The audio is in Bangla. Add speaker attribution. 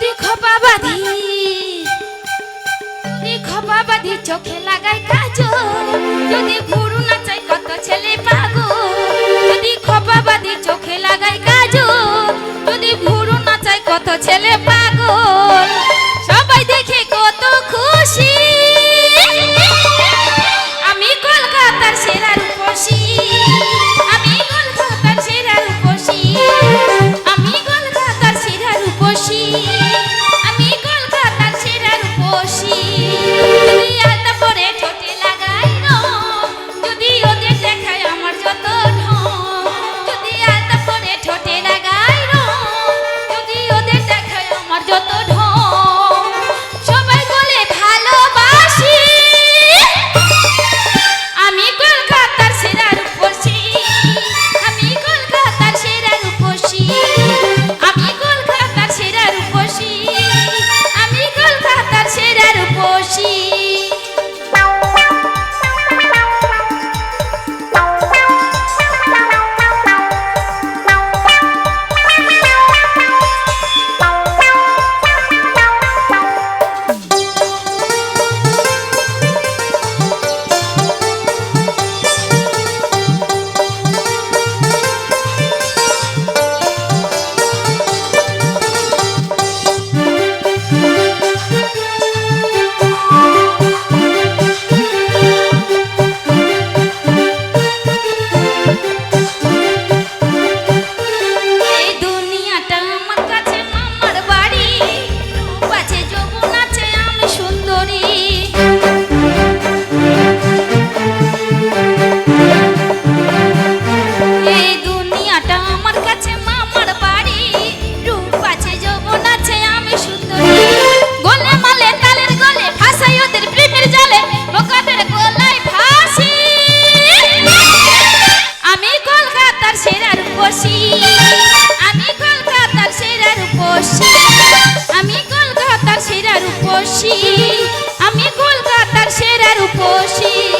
Speaker 1: যদি খোপা বাঁধি খোপা বাঁধি চোখে লাগাই কাজল। যদি ভুরু না চাই কত ছেলে পাগল। যদি খোপা বাঁধি চোখে লাগাই কাজল। যদি ভুরু না চাই কত ছেলে পাগল। আর